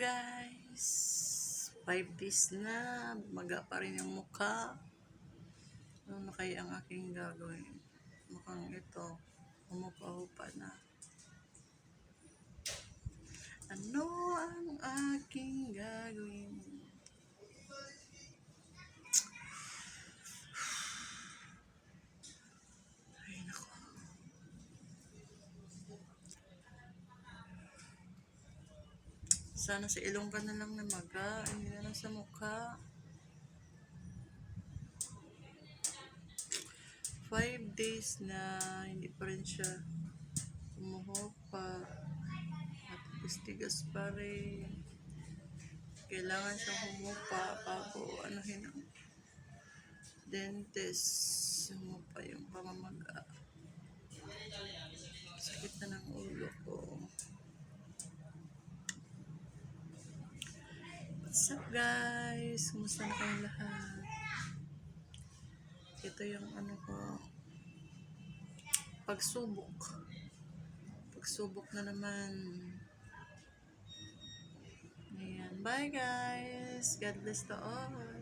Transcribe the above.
guys? Five days na. Maga pa rin yung mukha. Ano na kaya ang aking gagawin? Mukhang ito. Umupa-upa na. Sana sa ilong ka na lang na maga, hindi na lang sa mukha. Five days na hindi pa rin siya umuhopa. At tigas pa rin. Kailangan siyang humupa bago anuhin ang dentist. Humupa yung pamamaga. Sakit na ng ulo ko. What's up guys? Kumusta na kayong lahat? Ito yung ano ko. Pagsubok. Pagsubok na naman. Ayan. Bye guys. God bless to all.